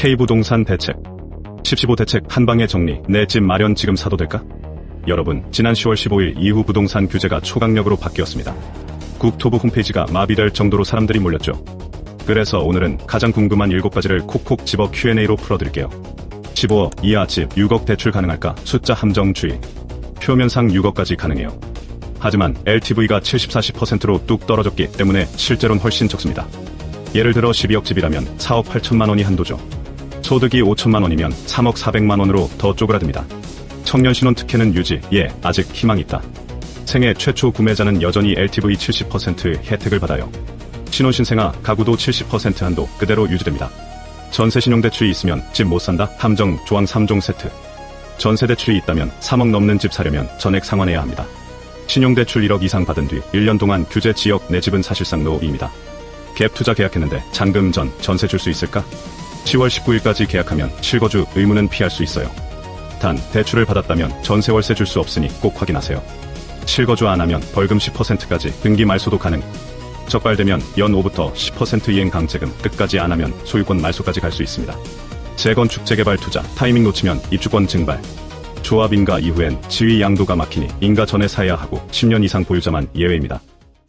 K부동산 대책 1015 대책 한방에 정리 내 집 마련 지금 사도 될까? 여러분 지난 10월 15일 이후 부동산 규제가 초강력으로 바뀌었습니다. 국토부 홈페이지가 마비될 정도로 사람들이 몰렸죠. 그래서 오늘은 가장 궁금한 7가지를 콕콕 집어 Q&A로 풀어드릴게요. 15억 이하 집 6억 대출 가능할까? 숫자 함정 주의. 표면상 6억까지 가능해요. 하지만 LTV가 70, 40%로 뚝 떨어졌기 때문에 실제로는 훨씬 적습니다. 예를 들어 12억 집이라면 4억 8천만 원이 한도죠. 소득이 5천만 원이면 3억 4백만 원으로 더 쪼그라듭니다. 청년 신혼 특혜는 유지, 예, 아직 희망이 있다. 생애 최초 구매자는 여전히 LTV 70% 혜택을 받아요. 신혼 신생아 가구도 70% 한도 그대로 유지됩니다. 전세 신용 대출이 있으면 집 못 산다? 함정 조항 3종 세트. 전세 대출이 있다면 3억 넘는 집 사려면 전액 상환해야 합니다. 신용 대출 1억 이상 받은 뒤 1년 동안 규제 지역 내 집은 사실상 노입니다. 갭 투자 계약했는데 잔금 전 전세 줄 수 있을까? 10월 19일까지 계약하면 실거주 의무는 피할 수 있어요. 단 대출을 받았다면 전세 월세 줄 수 없으니 꼭 확인하세요. 실거주 안 하면 벌금 10%까지 등기 말소도 가능. 적발되면 연 5부터 10% 이행 강제금 끝까지 안 하면 소유권 말소까지 갈 수 있습니다. 재건축 재개발 투자 타이밍 놓치면 입주권 증발. 조합 인가 이후엔 지위 양도가 막히니 인가 전에 사야 하고 10년 이상 보유자만 예외입니다.